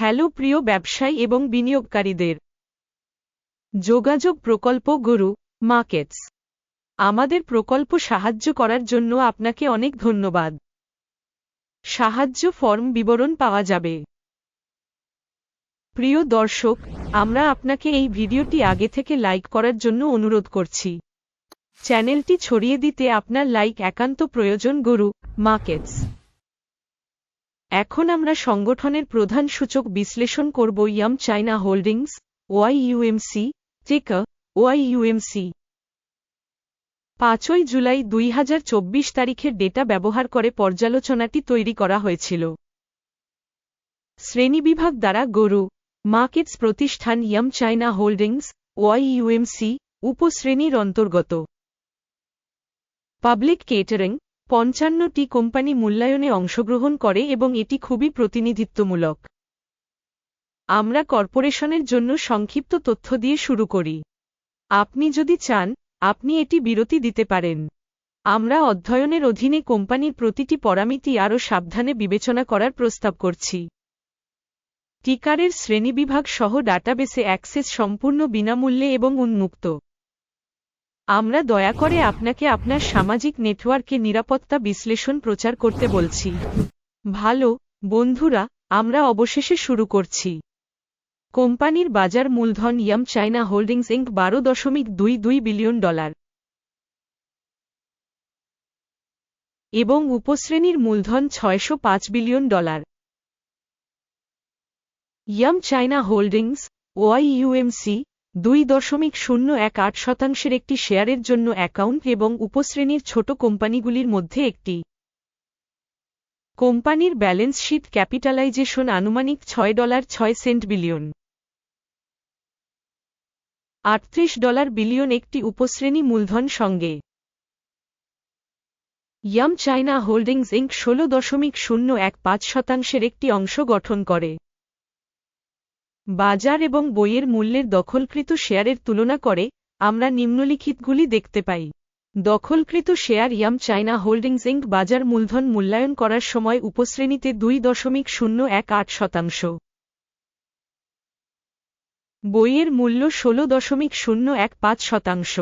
Hello প্রিয় ব্যবসায়ী এবং বিনিয়োগকারীদের। যোগাযোগ প্রকল্প গুরু, মার্কেটস। আমাদের প্রকল্প সাহায্য করার জন্য আপনাকে অনেক ধন্যবাদ। সাহায্য ফর্ম বিবরণ পাওয়া যাবে। প্রিয় দর্শক, আমরা আপনাকে এই ভিডিওটি আগে থেকে লাইক করার জন্য অনুরোধ করছি। চ্যানেলটি ছড়িয়ে দিতে আপনার লাইক একান্ত প্রয়োজন গুরু, মার্কেটস। এখন আমরা সংগঠনের প্রধান সূচক বিশ্লেষণ করব ইয়াম চায়না হোল্ডিংস, ওয়াইইউএমসি, টিকা, ওয়াইইউএমসি। পাঁচই জুলাই দুই হাজার চব্বিশ তারিখের ডেটা ব্যবহার করে পর্যালোচনাটি তৈরি করা হয়েছিল। শ্রেণীবিভাগ দ্বারা গরু, মার্কেটস প্রতিষ্ঠান ইয়াম চায়না হোল্ডিংস, ওয়াইইউএমসি, উপশ্রেণীর অন্তর্গত। পাবলিক কেটারিং পঞ্চান্নটি কোম্পানি মূল্যায়নে অংশগ্রহণ করে এবং এটি খুবই প্রতিনিধিত্বমূলক। আমরা কর্পোরেশনের জন্য সংক্ষিপ্ত তথ্য দিয়ে শুরু করি। আপনি যদি চান, আপনি এটি বিরতি দিতে পারেন। আমরা অধ্যয়নের অধীনে কোম্পানির প্রতিটি পরামিতি আরও সাবধানে বিবেচনা করার প্রস্তাব করছি। টিকারের শ্রেণীবিভাগ সহ ডাটাবেসে অ্যাক্সেস সম্পূর্ণ বিনামূল্যে এবং উন্মুক্ত। আমরা দয়া করে আপনাকে আপনার সামাজিক নেটওয়ার্কে নিরাপত্তা বিশ্লেষণ প্রচার করতে বলছি। ভালো, বন্ধুরা, আমরা অবশেষে শুরু করছি। কোম্পানির বাজার মূলধন ইয়াম চায়না হোল্ডিংস ইঙ্ক বারো দশমিক দুই দুই বিলিয়ন ডলার। এবং উপশ্রেণীর মূলধন ছয়শো পাঁচ billion dollar. Yum China Holdings YUMC দুই দশমিক শূন্য এক আট শতাংশের একটি শেয়ারের জন্য অ্যাকাউন্ট এবং উপশ্রেণীর ছোট কোম্পানিগুলির মধ্যে একটি। কোম্পানির ব্যালেন্স শীট ক্যাপিটালাইজেশন আনুমানিক ছয় ডলার ছয় সেন্ট বিলিয়ন। আটত্রিশ ডলার বিলিয়ন একটি উপশ্রেণী মূলধন সঙ্গে। ইয়াম চায়না হোল্ডিংস ইঙ্ক ষোলো দশমিক শূন্য এক পাঁচ শতাংশের একটি অংশ গঠন করে। বাজার এবং বইয়ের মূল্যের দখলকৃত শেয়ারের তুলনা করে, আমরা নিম্নলিখিতগুলি দেখতে পাই। দখলকৃত share Yum China Holdings Inc বাজার মূলধন মূল্যায়ন করার সময় উপশ্রেণীতে দুই দশমিক শূন্য এক আট শতাংশ। বইয়ের মূল্য ষোলো দশমিক শূন্য এক পাঁচ শতাংশ।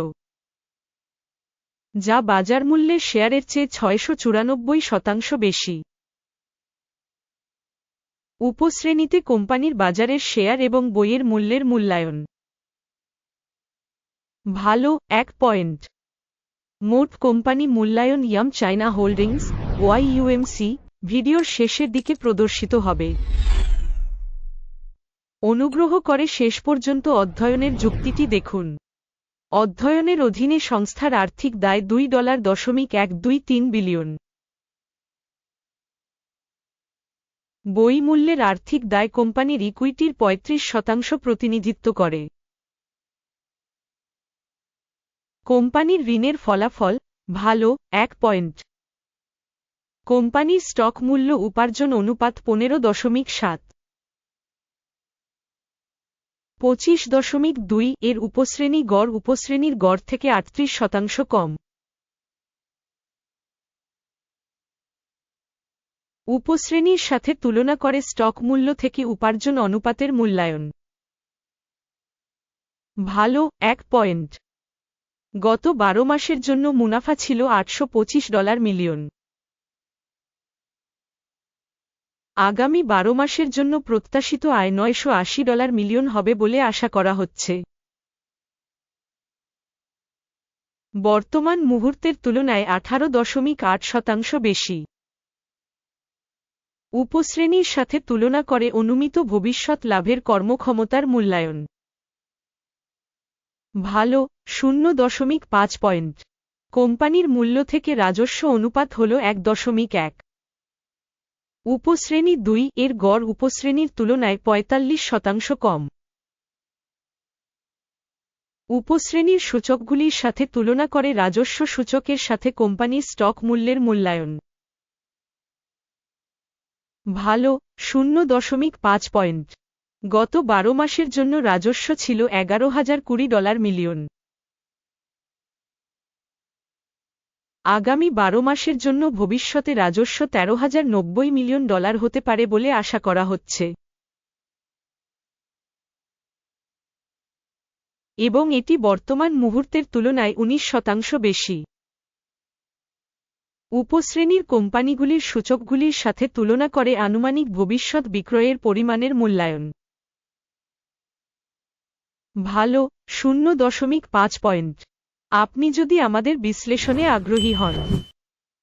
যা বাজার মূল্যের শেয়ারের চেয়ে ছয়শো চুরানব্বই শতাংশ বেশি। উপশ্রেণীতে কোম্পানির বাজারের শেয়ার এবং বইয়ের মূল্যের মূল্যায়ন। ভালো, এক পয়েন্ট। মোট কোম্পানি মূল্যায়ন ইয়াম চায়না হোল্ডিংস ওয়াইইউএমসি ভিডিওর শেষের দিকে প্রদর্শিত হবে। অনুগ্রহ করে শেষ পর্যন্ত অধ্যয়নের যুক্তিটি দেখুন। অধ্যয়নের অধীনে সংস্থার আর্থিক দায় দুই ডলার দশমিক এক দুই তিন বিলিয়ন। বই মূল্যের আর্থিক দায় কোম্পানির ইকুইটির পঁয়ত্রিশ শতাংশ প্রতিনিধিত্ব করে। কোম্পানির ঋণের ফলাফল, ভালো, এক পয়েন্ট। কোম্পানির স্টক মূল্য উপার্জন অনুপাত পনেরো দশমিক সাত। পঁচিশ দশমিক দুই এর উপশ্রেণী গড় উপশ্রেণীর গড় থেকে আটত্রিশ শতাংশ কম। উপশ্রেণীর সাথে তুলনা করে স্টক মূল্য থেকে উপার্জন অনুপাতের মূল্যায়ন। ভালো, এক পয়েন্ট। গত বারো মাসের জন্য মুনাফা ছিল আটশো পঁচিশ ডলার মিলিয়ন। আগামী বারো মাসের জন্য প্রত্যাশিত আয় নয়শো আশি ডলার মিলিয়ন হবে বলে আশা করা হচ্ছে। বর্তমান মুহূর্তের তুলনায় আঠারো দশমিক আট শতাংশ বেশি। উপশ্রেণীর সাথে তুলনা করে অনুমিত ভবিষ্যৎ লাভের কর্মক্ষমতার মূল্যায়ন। ভালো, শূন্য দশমিক পাঁচ পয়েন্ট। কোম্পানির মূল্য থেকে রাজস্ব অনুপাত হল এক দশমিক এক। উপশ্রেণী দুই এর গড় উপশ্রেণীর তুলনায় পঁয়তাল্লিশ শতাংশ কম। উপশ্রেণীর সূচকগুলির সাথে তুলনা করে রাজস্ব সূচকের সাথে কোম্পানির স্টক মূল্যের মূল্যায়ন। ভালো, শূন্য দশমিক পাঁচ পয়েন্ট। গত বারো মাসের জন্য রাজস্ব ছিল এগারো হাজার কুড়ি ডলার মিলিয়ন। আগামী বারো মাসের জন্য ভবিষ্যতে রাজস্ব তেরো হাজার নব্বই মিলিয়ন ডলার হতে পারে বলে আশা করা হচ্ছে। এবং এটি বর্তমান মুহূর্তের তুলনায় উনিশ শতাংশ বেশি। উপশ্রেণীর কোম্পানিগুলির সূচকগুলির সাথে তুলনা করে আনুমানিক ভবিষ্যৎ বিক্রয়ের পরিমাণের মূল্যায়ন। ভালো, শূন্য দশমিক পাঁচ পয়েন্ট। আপনি যদি আমাদের বিশ্লেষণে আগ্রহী হন।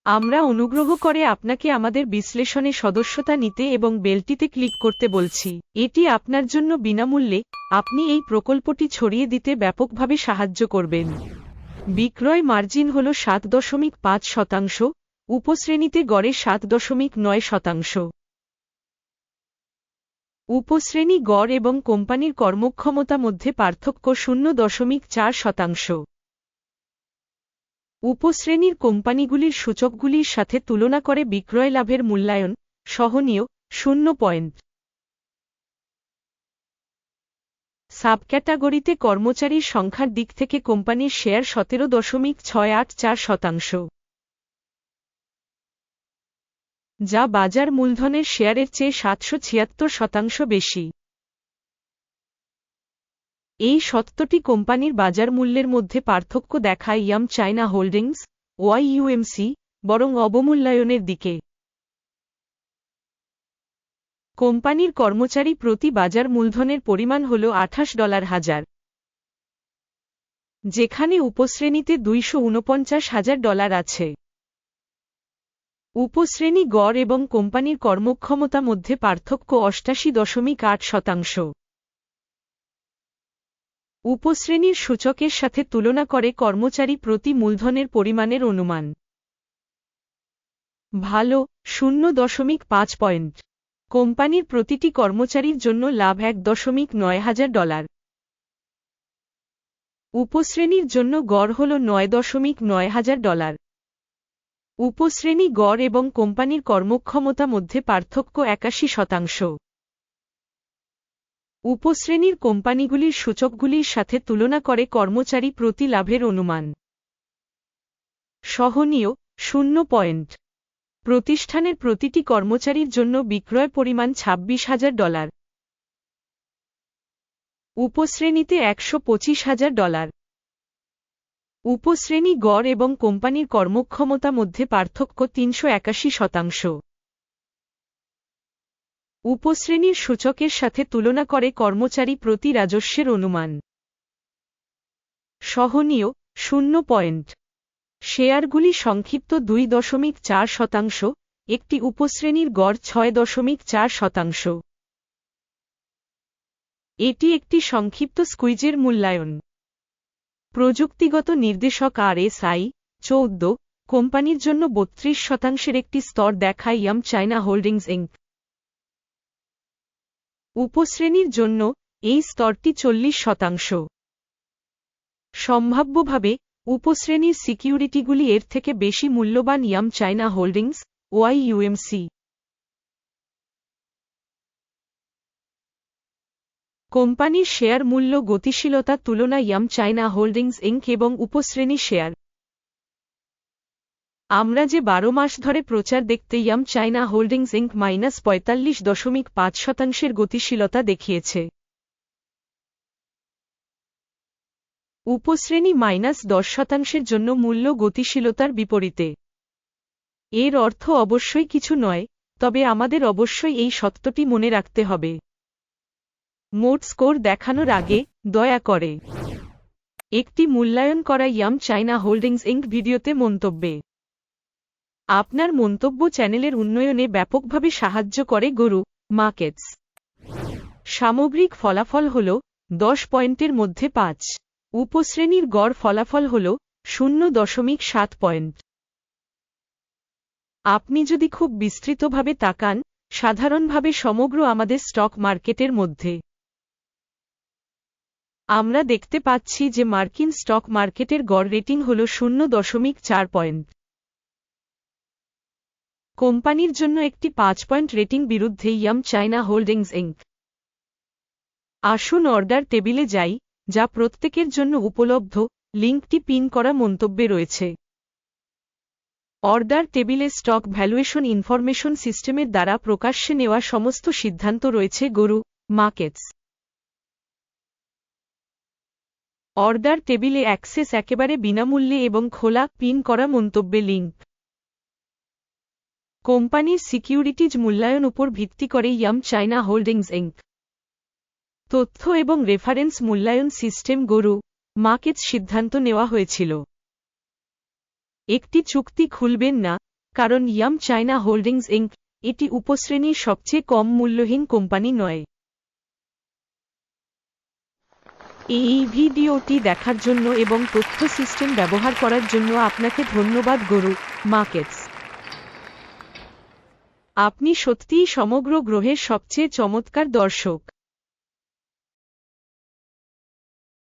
আমরা অনুগ্রহ করে আপনাকে আমাদের বিশ্লেষণে সদস্যতা নিতে এবং বেলটিতে ক্লিক করতে বলছি। এটি আপনার জন্য বিনামূল্যে, আপনি এই প্রকল্পটি ছড়িয়ে দিতে ব্যাপকভাবে সাহায্য করবেন। বিক্রয় মার্জিন হল সাত দশমিক পাঁচ শতাংশ, উপশ্রেণীতে গড়ে সাত দশমিক নয় শতাংশ। উপশ্রেণী গড় এবং কোম্পানির কর্মক্ষমতা মধ্যে পার্থক্য শূন্য দশমিক চার শতাংশ। উপশ্রেণীর কোম্পানিগুলির সূচকগুলির সাথে তুলনা করে বিক্রয় লাভের মূল্যায়ন, সহনীয়, শূন্য পয়েন্ট। সাবক্যাটাগরিতে কর্মচারীর সংখ্যার দিক থেকে কোম্পানির শেয়ার সতেরো দশমিক ছয় আট চার শতাংশ। যা বাজার মূলধনের শেয়ারের চেয়ে সাতশো ছিয়াত্তর শতাংশ বেশি। এই সত্যটি কোম্পানির বাজার মূল্যের মধ্যে পার্থক্য দেখায় ইয়াম চায়না হোল্ডিংস ওয়াইইউএমসি বরং অবমূল্যায়নের দিকে। কোম্পানির কর্মচারী প্রতি বাজার মূলধনের পরিমাণ হল আঠাশ ডলার হাজার। যেখানে উপশ্রেণীতে দুইশো হাজার ডলার আছে। উপশ্রেণী গড় এবং কোম্পানির কর্মক্ষমতা মধ্যে পার্থক্য অষ্টাশি দশমিক আট শতাংশ। উপশ্রেণীর সূচকের সাথে তুলনা করে কর্মচারী প্রতি মূলধনের পরিমাণের অনুমান। ভালো, শূন্য দশমিক পাঁচ পয়েন্ট। কোম্পানির প্রতিটি কর্মচারীর জন্য লাভ এক দশমিক নয় হাজার ডলার। উপশ্রেণীর জন্য গড় হল নয় দশমিক নয় হাজার ডলার। উপশ্রেণী গড় এবং কোম্পানির কর্মক্ষমতা মধ্যে পার্থক্য একাশি শতাংশ। উপশ্রেণীর কোম্পানিগুলির সূচকগুলির সাথে তুলনা করে কর্মচারী প্রতি লাভের অনুমান। সহনীয় শূন্য পয়েন্ট। প্রতিষ্ঠানের প্রতিটি কর্মচারীর জন্য বিক্রয় পরিমাণ ছাব্বিশ হাজার ডলার। উপশ্রেণীতে একশো পঁচিশ হাজার ডলার। উপশ্রেণী গড় এবং কোম্পানির কর্মক্ষমতা মধ্যে পার্থক্য তিনশো একাশি শতাংশ। উপশ্রেণীর সূচকের সাথে তুলনা করে কর্মচারী প্রতি রাজস্বের অনুমান। সহনীয় শূন্য পয়েন্ট। শেয়ারগুলি সংক্ষিপ্ত দুই দশমিক চার শতাংশ, একটি উপশ্রেণীর গড় ছয় দশমিক চার শতাংশ। এটি একটি সংক্ষিপ্ত স্কুইজের মূল্যায়ন। প্রযুক্তিগত নির্দেশক আর এস আই চৌদ্দ, কোম্পানির জন্য বত্রিশ শতাংশের একটি স্তর দেখায় ইয়াম চায়না হোল্ডিংস ইঙ্ক উপশ্রেণীর জন্য এই স্তরটি চল্লিশ শতাংশ। সম্ভাব্যভাবে উপশ্রেণীর সিকিউরিটিগুলি এর থেকে বেশি মূল্যবান Yum China Holdings Y UMC কোম্পানির শেয়ার মূল্য গতিশীলতা তুলনা ইয়াম চায়না হোল্ডিংস ইঙ্ক এবং উপশ্রেণী শেয়ার। আমরা যে বারো মাস ধরে প্রচার দেখতে Yum China Holdings Inc minus পঁয়তাল্লিশ দশমিক পাঁচ শতাংশের গতিশীলতা দেখিয়েছে। উপশ্রেণী মাইনাস দশ শতাংশের জন্য মূল্য গতিশীলতার বিপরীতে। এর অর্থ অবশ্যই কিছু নয়, তবে আমাদের অবশ্যই এই সত্যটি মনে রাখতে হবে। মোট স্কোর দেখানোর আগে দয়া করে একটি মূল্যায়ন করা ইয়াম চায়না হোল্ডিংস ইঙ্ক ভিডিওতে মন্তব্যে। আপনার মন্তব্য চ্যানেলের উন্নয়নে ব্যাপকভাবে সাহায্য করে গরু মার্কেটস। সামগ্রিক ফলাফল হল দশ পয়েন্টের মধ্যে পাঁচ। উপশ্রেণীর গড় ফলাফল হল শূন্য দশমিক সাত পয়েন্ট। আপনি যদি খুব বিস্তৃতভাবে তাকান, সাধারণভাবে সমগ্র আমাদের স্টক মার্কেটের মধ্যে। আমরা দেখতে পাচ্ছি যে মার্কিন স্টক মার্কেটের গড় রেটিং হল শূন্য দশমিক চার পয়েন্ট। কোম্পানির জন্য একটি পাঁচ পয়েন্ট রেটিং বিরুদ্ধে ইয়াম চায়না হোল্ডিংস ইঙ্ক আসুন অর্ডার টেবিলে যাই। যা প্রত্যেকের জন্য উপলব্ধ, লিঙ্কটি পিন করা মন্তব্যে রয়েছে। অর্ডার টেবিলে স্টক ভ্যালুয়েশন ইনফরমেশন সিস্টেমের দ্বারা প্রকাশ্যে নেওয়া সমস্ত সিদ্ধান্ত রয়েছে গরু, মার্কেটস। অর্ডার টেবিলে অ্যাক্সেস একেবারে বিনামূল্যে এবং খোলা, পিন করা মন্তব্যে লিঙ্ক। কোম্পানির সিকিউরিটিজ মূল্যায়ন উপর ভিত্তি করে ইয়াম চায়না হোল্ডিংস ইঙ্ক তথ্য এবং রেফারেন্স মূল্যায়ন সিস্টেম গরু মার্কেটস সিদ্ধান্ত নেওয়া হয়েছিল। একটি চুক্তি খুলবেন না, কারণ ইয়াম চায়না হোল্ডিংস ইঙ্ক এটি উপশ্রেণীর সবচেয়ে কম মূল্যহীন কোম্পানি নয়। এই ভিডিওটি দেখার জন্য এবং তথ্য সিস্টেম ব্যবহার করার জন্য আপনাকে ধন্যবাদ গরু মার্কেটস। আপনি সত্যিই সমগ্র গ্রহের সবচেয়ে চমৎকার দর্শক।